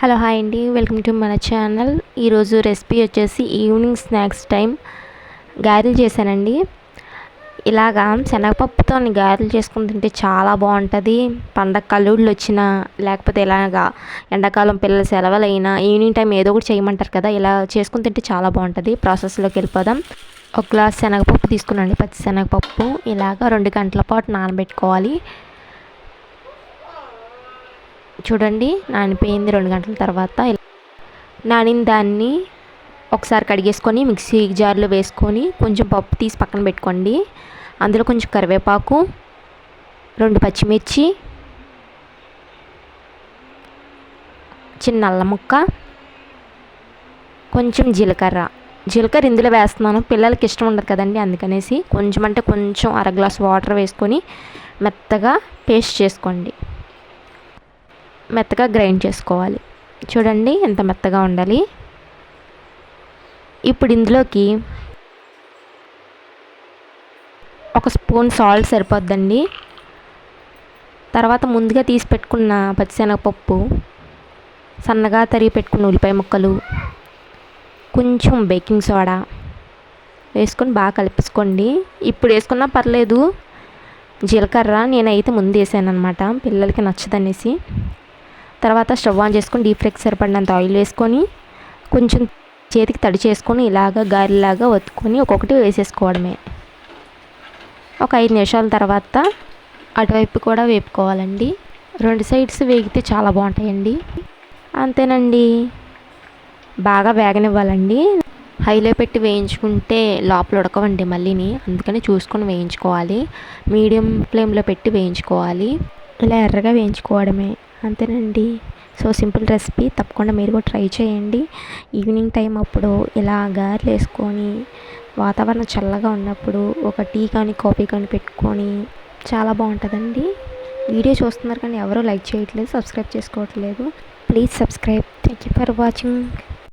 Hello hi అండి. Welcome to మన channel. ఈరోజు రెసిపీ వచ్చేసి ఈవినింగ్ స్నాక్స్ టైం. గారెలు చేశానండి. ఇలాగా శనగపప్పుతో గారెలు చేసుకుని తింటే చాలా బాగుంటుంది. పండగ కల్లుళ్ళు వచ్చినా లేకపోతే ఇలాగా ఎండాకాలం పిల్లల సెలవులు అయినా ఈవినింగ్ టైం ఏదో ఒకటి చేయమంటారు కదా ఇలా చేసుకుని తింటే చాలా బాగుంటుంది. ప్రాసెస్లోకి వెళ్ళిపోదాం. ఒక గ్లాస్ శనగపప్పు తీసుకున్నాండి పచ్చి శనగపప్పు. ఇలాగ రెండు గంటల పాటు నానబెట్టుకోవాలి. చూడండి నానిపోయింది. రెండు గంటల తర్వాత నానిన దాన్ని ఒకసారి కడిగేసుకొని మిక్సీ జార్లో వేసుకొని కొంచెం పప్పు తీసి పక్కన పెట్టుకోండి. అందులో కొంచెం కరివేపాకు రెండు పచ్చిమిర్చి చిన్న అల్లం ముక్క కొంచెం జీలకర్ర. జీలకర్ర ఇందులో వేస్తున్నాను. పిల్లలకి ఇష్టం ఉండదు కదండి అందుకనేసి కొంచెం అంటే కొంచెం అర గ్లాస్ వాటర్ వేసుకొని మెత్తగా పేస్ట్ చేసుకోండి. మెత్తగా గ్రైండ్ చేసుకోవాలి. చూడండి ఎంత మెత్తగా ఉండాలి. ఇప్పుడు ఇందులోకి ఒక స్పూన్ సాల్ట్ సరిపోద్దండి. తర్వాత ముందుగా తీసి పెట్టుకున్న పచ్చిశనగపప్పు సన్నగా తరిగి పెట్టుకున్న ఉల్లిపాయ ముక్కలు కొంచెం బేకింగ్ సోడా వేసుకొని బాగా కలిపేసుకోండి. ఇప్పుడు వేసుకున్నా పర్లేదు. జీలకర్ర నేనైతే ముందు వేసాను అనమాట పిల్లలకి నచ్చదనేసి. తర్వాత స్టవ్ ఆన్ చేసుకొని డీప్ ఫ్రైకి సరిపడినంత ఆయిల్ వేసుకొని కొంచెం చేతికి తడి చేసుకొని ఇలాగ గారెలాగా ఒత్తుకొని ఒక్కొక్కటి వేసేసుకోవడమే. ఒక ఐదు నిమిషాల తర్వాత అటువైపు కూడా వేపుకోవాలండి. రెండు సైడ్స్ వేగితే చాలా బాగుంటాయండి. అంతేనండి. బాగా వేగనివ్వాలండి. హైలో పెట్టి వేయించుకుంటే లోపల ఉడకవండి మళ్ళీని. అందుకని చూసుకొని వేయించుకోవాలి. మీడియం ఫ్లేమ్లో పెట్టి వేయించుకోవాలి. ఇలా ఎర్రగా వేయించుకోవడమే. అంతేనండి. So simple recipe. తప్పకుండా మీరు కూడా ట్రై చేయండి. ఈవినింగ్ టైం అప్పుడు ఇలా గారెలు వేసుకొని వాతావరణం చల్లగా ఉన్నప్పుడు ఒక టీ కానీ కాఫీ కానీ పెట్టుకొని చాలా బాగుంటుందండి. వీడియో చూస్తున్నారు కానీ ఎవరూ లైక్ చేయట్లేదు సబ్స్క్రైబ్ చేసుకోవట్లేదు. Please subscribe. Thank you for watching.